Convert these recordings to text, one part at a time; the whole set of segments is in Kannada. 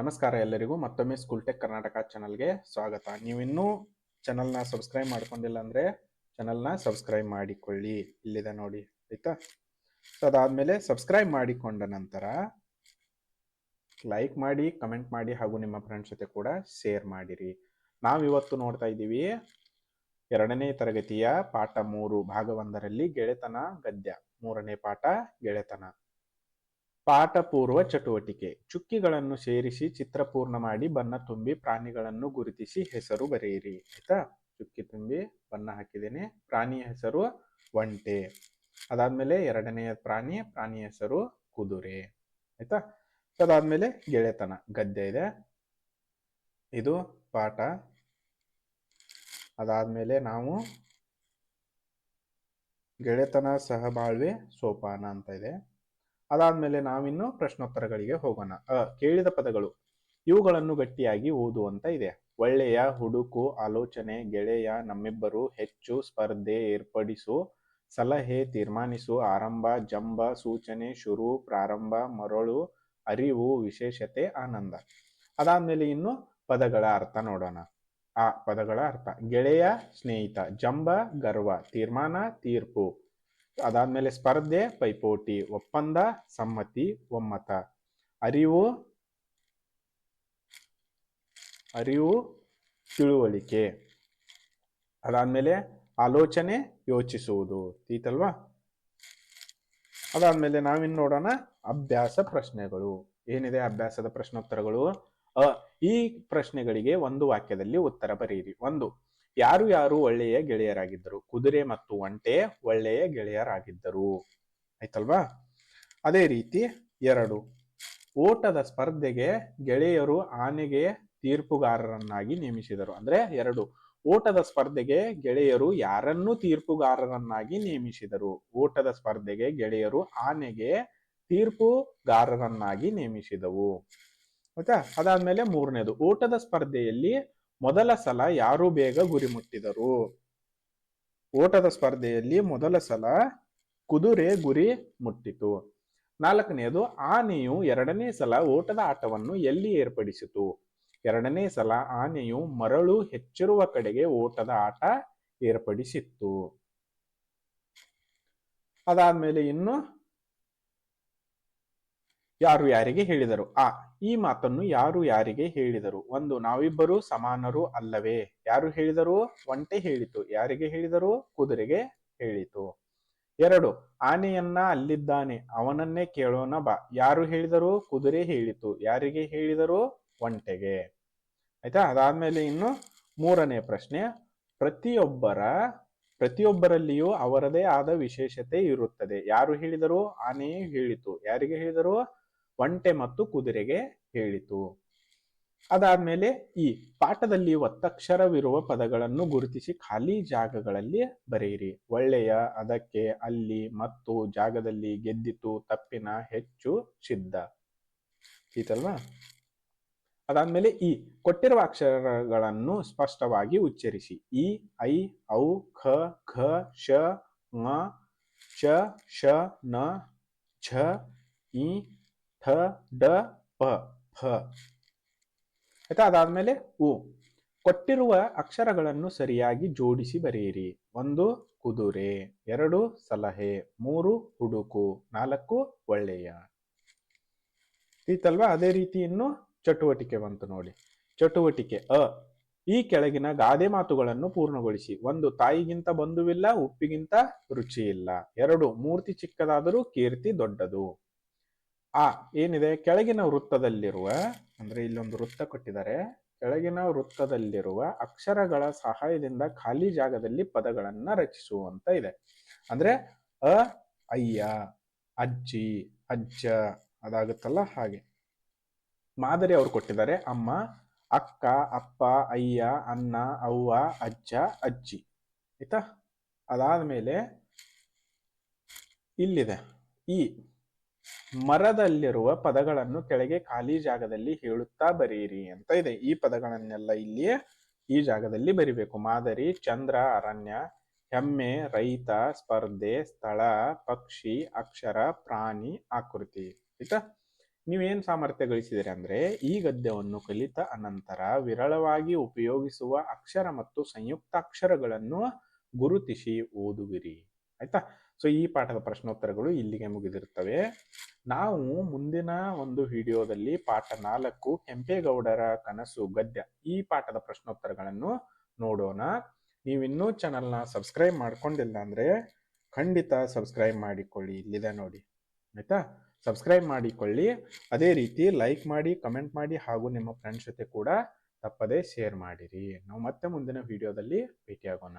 ನಮಸ್ಕಾರ ಎಲ್ಲರಿಗೂ. ಮತ್ತೊಮ್ಮೆ ಸ್ಕೂಲ್ ಟೆಕ್ ಕರ್ನಾಟಕ ಚಾನಲ್ಗೆ ಸ್ವಾಗತ. ನೀವಿನ್ನೂ ಚಾನಲ್ನ ಸಬ್ಸ್ಕ್ರೈಬ್ ಮಾಡ್ಕೊಂಡಿಲ್ಲ ಅಂದರೆ ಚಾನಲ್ನ ಸಬ್ಸ್ಕ್ರೈಬ್ ಮಾಡಿಕೊಳ್ಳಿ. ಇಲ್ಲಿದೆ ನೋಡಿ, ಆಯಿತಾ? ಸೊ ಅದಾದಮೇಲೆ ಸಬ್ಸ್ಕ್ರೈಬ್ ಮಾಡಿಕೊಂಡ ನಂತರ ಲೈಕ್ ಮಾಡಿ ಕಮೆಂಟ್ ಮಾಡಿ ಹಾಗೂ ನಿಮ್ಮ ಫ್ರೆಂಡ್ಸ್ ಜೊತೆ ಕೂಡ ಶೇರ್ ಮಾಡಿರಿ. ನಾವಿವತ್ತು ನೋಡ್ತಾ ಇದ್ದೀವಿ ಎರಡನೇ ತರಗತಿಯ ಪಾಠ ಮೂರು, ಭಾಗ ಒಂದರಲ್ಲಿ ಗೆಳೆತನ ಗದ್ಯ. ಮೂರನೇ ಪಾಠ ಗೆಳೆತನ. ಪಾಠ ಪೂರ್ವ ಚಟುವಟಿಕೆ. ಚುಕ್ಕಿಗಳನ್ನು ಸೇರಿಸಿ ಚಿತ್ರಪೂರ್ಣ ಮಾಡಿ ಬಣ್ಣ ತುಂಬಿ ಪ್ರಾಣಿಗಳನ್ನು ಗುರುತಿಸಿ ಹೆಸರು ಬರೆಯಿರಿ. ಆಯ್ತಾ? ಚುಕ್ಕಿ ತುಂಬಿ ಬಣ್ಣ ಹಾಕಿದ್ದೇನೆ. ಪ್ರಾಣಿಯ ಹೆಸರು ಒಂಟೆ. ಅದಾದ್ಮೇಲೆ ಎರಡನೆಯ ಪ್ರಾಣಿ ಪ್ರಾಣಿಯ ಹೆಸರು ಕುದುರೆ. ಆಯ್ತಾ? ಅದಾದ್ಮೇಲೆ ಗೆಳೆತನ. ಗದ್ಯ ಇದೆ. ಇದು ಪಾಠ. ಅದಾದ್ಮೇಲೆ ನಾವು ಗೆಳೆತನ ಸಹಬಾಳ್ವೆ ಸೋಪಾನ ಅಂತ ಇದೆ. ಅದಾದ್ಮೇಲೆ ನಾವಿನ್ನು ಪ್ರಶ್ನೋತ್ತರಗಳಿಗೆ ಹೋಗೋಣ. ಕೇಳಿದ ಪದಗಳು. ಇವುಗಳನ್ನು ಗಟ್ಟಿಯಾಗಿ ಓದು ಅಂತ ಇದೆ. ಒಳ್ಳೆಯ, ಹುಡುಕು, ಆಲೋಚನೆ, ಗೆಳೆಯ, ನಮ್ಮಿಬ್ಬರು ಹೆಚ್ಚು ಸ್ಪರ್ಧೆ ಏರ್ಪಡಿಸು, ಸಲಹೆ ತೀರ್ಮಾನಿಸು, ಆರಂಭ, ಜಂಬ, ಸೂಚನೆ, ಶುರು, ಪ್ರಾರಂಭ, ಮರಳು, ಅರಿವು, ವಿಶೇಷತೆ, ಆನಂದ. ಅದಾದ್ಮೇಲೆ ಇನ್ನು ಪದಗಳ ಅರ್ಥ ನೋಡೋಣ. ಆ ಪದಗಳ ಅರ್ಥ. ಗೆಳೆಯ, ಸ್ನೇಹಿತ, ಜಂಬ, ಗರ್ವ, ತೀರ್ಮಾನ, ತೀರ್ಪು. ಅದಾದ್ಮೇಲೆ ಸ್ಪರ್ಧೆ, ಪೈಪೋಟಿ, ಒಪ್ಪಂದ, ಸಮ್ಮತಿ, ಒಮ್ಮತ. ಅರಿವು ಅರಿವು, ತಿಳುವಳಿಕೆ. ಅದಾದ್ಮೇಲೆ ಆಲೋಚನೆ, ಯೋಚಿಸುವುದು. ತೀತಲ್ವಾ ಅದಾದ್ಮೇಲೆ ನಾವಿನ್ ನೋಡೋಣ ಅಭ್ಯಾಸ ಪ್ರಶ್ನೆಗಳು. ಏನಿದೆ ಅಭ್ಯಾಸದ ಪ್ರಶ್ನೋತ್ತರಗಳು? ಅ, ಈ ಪ್ರಶ್ನೆಗಳಿಗೆ ಒಂದು ವಾಕ್ಯದಲ್ಲಿ ಉತ್ತರ ಬರೆಯಿರಿ ಒಂದು. ಯಾರು ಯಾರು ಒಳ್ಳೆಯ ಗೆಳೆಯರಾಗಿದ್ದರು? ಕುದುರೆ ಮತ್ತು ಒಂಟೆ ಒಳ್ಳೆಯ ಗೆಳೆಯರಾಗಿದ್ದರು. ಆಯ್ತಲ್ವಾ? ಅದೇ ರೀತಿ ಎರಡು. ಓಟದ ಸ್ಪರ್ಧೆಗೆ ಗೆಳೆಯರು ಆನೆಗೆ ತೀರ್ಪುಗಾರರನ್ನಾಗಿ ನೇಮಿಸಿದರು. ಅಂದ್ರೆ ಎರಡು. ಓಟದ ಸ್ಪರ್ಧೆಗೆ ಗೆಳೆಯರು ಯಾರನ್ನು ತೀರ್ಪುಗಾರರನ್ನಾಗಿ ನೇಮಿಸಿದರು? ಓಟದ ಸ್ಪರ್ಧೆಗೆ ಗೆಳೆಯರು ಆನೆಗೆ ತೀರ್ಪುಗಾರರನ್ನಾಗಿ ನೇಮಿಸಿದವು. ಆಯ್ತಾ? ಅದಾದ್ಮೇಲೆ ಮೂರನೇದು. ಓಟದ ಸ್ಪರ್ಧೆಯಲ್ಲಿ ಮೊದಲ ಸಲ ಯಾರು ಬೇಗ ಗುರಿ ಮುಟ್ಟಿದರು? ಓಟದ ಸ್ಪರ್ಧೆಯಲ್ಲಿ ಮೊದಲ ಸಲ ಕುದುರೆ ಗುರಿ ಮುಟ್ಟಿತು. ನಾಲ್ಕನೆಯದು ಆನೆಯು ಎರಡನೇ ಸಲ ಓಟದ ಆಟವನ್ನು ಎಲ್ಲಿ ಏರ್ಪಡಿಸಿತು? ಎರಡನೇ ಸಲ ಆನೆಯು ಮರಳು ಹೆಚ್ಚಿರುವ ಕಡೆಗೆ ಓಟದ ಆಟ ಏರ್ಪಡಿಸಿತ್ತು. ಅದಾದ್ಮೇಲೆ ಇನ್ನು ಯಾರು ಯಾರಿಗೆ ಹೇಳಿದರು? ಆ, ಈ ಮಾತನ್ನು ಯಾರು ಯಾರಿಗೆ ಹೇಳಿದರು? ಒಂದು ನಾವಿಬ್ಬರು ಸಮಾನರು ಅಲ್ಲವೇ? ಯಾರು ಹೇಳಿದರು? ಒಂಟೆ ಹೇಳಿತು. ಯಾರಿಗೆ ಹೇಳಿದರು? ಕುದುರೆಗೆ ಹೇಳಿತು. ಎರಡು, ಆನೆಯನ್ನ ಅಲ್ಲಿದ್ದಾನೆ. ಅವನನ್ನೇ ಕೇಳೋಣ ಬಾ. ಯಾರು ಹೇಳಿದರು? ಕುದುರೆ ಹೇಳಿತು. ಯಾರಿಗೆ ಹೇಳಿದರು? ಒಂಟೆಗೆ. ಆಯ್ತಾ? ಅದಾದ್ಮೇಲೆ ಇನ್ನು ಮೂರನೇ ಪ್ರಶ್ನೆ. ಪ್ರತಿಯೊಬ್ಬರ, ಪ್ರತಿಯೊಬ್ಬರಲ್ಲಿಯೂ ಅವರದೇ ಆದ ವಿಶೇಷತೆ ಇರುತ್ತದೆ. ಯಾರು ಹೇಳಿದರು? ಆನೆಯೇ ಹೇಳಿತು. ಯಾರಿಗೆ ಹೇಳಿದರು? ಒಂಟೆ ಮತ್ತು ಕುದುರೆಗೆ ಹೇಳಿತು. ಅದಾದ್ಮೇಲೆ ಈ ಪಾಠದಲ್ಲಿ ಒತ್ತಕ್ಷರವಿರುವ ಪದಗಳನ್ನು ಗುರುತಿಸಿ ಖಾಲಿ ಜಾಗಗಳಲ್ಲಿ ಬರೆಯಿರಿ. ಒಳ್ಳೆಯ, ಅದಕ್ಕೆ, ಅಲ್ಲಿ, ಮತ್ತು, ಜಾಗದಲ್ಲಿ ಗೆದ್ದಿತು, ತಪ್ಪಿನ, ಹೆಚ್ಚು, ಸಿದ್ಧ. ಈತಲ್ವಾ? ಅದಾದ್ಮೇಲೆ ಈ ಕೊಟ್ಟಿರುವ ಅಕ್ಷರಗಳನ್ನು ಸ್ಪಷ್ಟವಾಗಿ ಉಚ್ಚರಿಸಿ. ಇ ಐ, ಔ, ಖ ಖ ಶ, ಮ, ಚ, ಶ, ನ, ಛ, ಇ ಠ, ಡ, ಪ ಫ ಆಯ್ತಾ? ಅದಾದ್ಮೇಲೆ ಉ. ಕೊಟ್ಟಿರುವ ಅಕ್ಷರಗಳನ್ನು ಸರಿಯಾಗಿ ಜೋಡಿಸಿ ಬರೆಯಿರಿ. ಒಂದು, ಕುದುರೆ. ಎರಡು, ಸಲಹೆ. ಮೂರು, ಹುಡುಕು. ನಾಲ್ಕು, ಒಳ್ಳೆಯ. ಇತ್ತಲ್ವಾ? ಅದೇ ರೀತಿ ಇನ್ನು ಚಟುವಟಿಕೆ ಬಂತು ನೋಡಿ. ಚಟುವಟಿಕೆ ಅ. ಈ ಕೆಳಗಿನ ಗಾದೆ ಮಾತುಗಳನ್ನು ಪೂರ್ಣಗೊಳಿಸಿ. ಒಂದು, ತಾಯಿಗಿಂತ ಬಂಧುವಿಲ್ಲ, ಉಪ್ಪಿಗಿಂತ ರುಚಿ ಇಲ್ಲ ಎರಡು, ಮೂರ್ತಿ ಚಿಕ್ಕದಾದರೂ ಕೀರ್ತಿ ದೊಡ್ಡದು. ಆ, ಏನಿದೆ? ಕೆಳಗಿನ ವೃತ್ತದಲ್ಲಿರುವ, ಅಂದ್ರೆ ಇಲ್ಲೊಂದು ವೃತ್ತ ಕೊಟ್ಟಿದ್ದಾರೆ. ಕೆಳಗಿನ ವೃತ್ತದಲ್ಲಿರುವ ಅಕ್ಷರಗಳ ಸಹಾಯದಿಂದ ಖಾಲಿ ಜಾಗದಲ್ಲಿ ಪದಗಳನ್ನ ರಚಿಸುವಂತ ಇದೆ. ಅಂದ್ರೆ ಅ, ಅಯ್ಯ, ಅಜ್ಜಿ, ಅಜ್ಜ ಅದಾಗುತ್ತಲ್ಲ ಹಾಗೆ. ಮಾದರಿ ಅವ್ರು ಕೊಟ್ಟಿದ್ದಾರೆ. ಅಮ್ಮ, ಅಕ್ಕ, ಅಪ್ಪ, ಅಯ್ಯ ಅನ್ನ ಅವ್ವ, ಅಜ್ಜ, ಅಜ್ಜಿ. ಆಯ್ತಾ? ಅದಾದ್ಮೇಲೆ ಇಲ್ಲಿದೆ. ಈ ಮರದಲ್ಲಿರುವ ಪದಗಳನ್ನು ಕೆಳಗೆ ಖಾಲಿ ಜಾಗದಲ್ಲಿ ಹೇಳುತ್ತಾ ಬರೀರಿ ಅಂತ ಇದೆ. ಈ ಪದಗಳನ್ನೆಲ್ಲ ಇಲ್ಲಿ ಈ ಜಾಗದಲ್ಲಿ ಬರಿಬೇಕು. ಮಾದರಿ, ಚಂದ್ರ, ಅರಣ್ಯ, ಹೆಮ್ಮೆ, ರೈತ, ಸ್ಪರ್ಧೆ, ಸ್ಥಳ, ಪಕ್ಷಿ, ಅಕ್ಷರ, ಪ್ರಾಣಿ, ಆಕೃತಿ. ಆಯ್ತಾ? ನೀವೇನ್ ಸಾಮರ್ಥ್ಯ ಗಳಿಸಿದಿರಿ ಅಂದ್ರೆ ಈ ಗದ್ಯವನ್ನು ಕಲಿತ ಅನಂತರ ವಿರಳವಾಗಿ ಉಪಯೋಗಿಸುವ ಅಕ್ಷರ ಮತ್ತು ಸಂಯುಕ್ತಾಕ್ಷರಗಳನ್ನು ಗುರುತಿಸಿ ಓದುವಿರಿ. ಆಯ್ತಾ? ಸೊ ಈ ಪಾಠದ ಪ್ರಶ್ನೋತ್ತರಗಳು ಇಲ್ಲಿಗೆ ಮುಗಿದಿರುತ್ತವೆ. ನಾವು ಮುಂದಿನ ಒಂದು ವಿಡಿಯೋದಲ್ಲಿ ಪಾಠ ನಾಲ್ಕು ಕೆಂಪೇಗೌಡರ ಕನಸು ಗದ್ಯ ಈ ಪಾಠದ ಪ್ರಶ್ನೋತ್ತರಗಳನ್ನು ನೋಡೋಣ. ನೀವಿನ್ನೂ ಚಾನಲ್ನ ಸಬ್ಸ್ಕ್ರೈಬ್ ಮಾಡ್ಕೊಂಡಿಲ್ಲ ಅಂದ್ರೆ ಖಂಡಿತ ಸಬ್ಸ್ಕ್ರೈಬ್ ಮಾಡಿಕೊಳ್ಳಿ ಇಲ್ಲಿದೆ ನೋಡಿ. ಆಯ್ತಾ? ಸಬ್ಸ್ಕ್ರೈಬ್ ಮಾಡಿಕೊಳ್ಳಿ. ಅದೇ ರೀತಿ ಲೈಕ್ ಮಾಡಿ, ಕಮೆಂಟ್ ಮಾಡಿ ಹಾಗೂ ನಿಮ್ಮ ಫ್ರೆಂಡ್ಸ್ ಜೊತೆ ಕೂಡ ತಪ್ಪದೇ ಶೇರ್ ಮಾಡಿರಿ. ನಾವು ಮತ್ತೆ ಮುಂದಿನ ವಿಡಿಯೋದಲ್ಲಿ ಭೇಟಿಯಾಗೋಣ.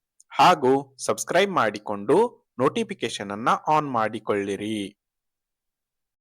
ಹಾಗೂ ಸಬ್ಸ್ಕ್ರೈಬ್ ಮಾಡಿಕೊಂಡು ನೋಟಿಫಿಕೇಶನ್ ಅನ್ನ ಆನ್ ಮಾಡಿಕೊಳ್ಳಿರಿ.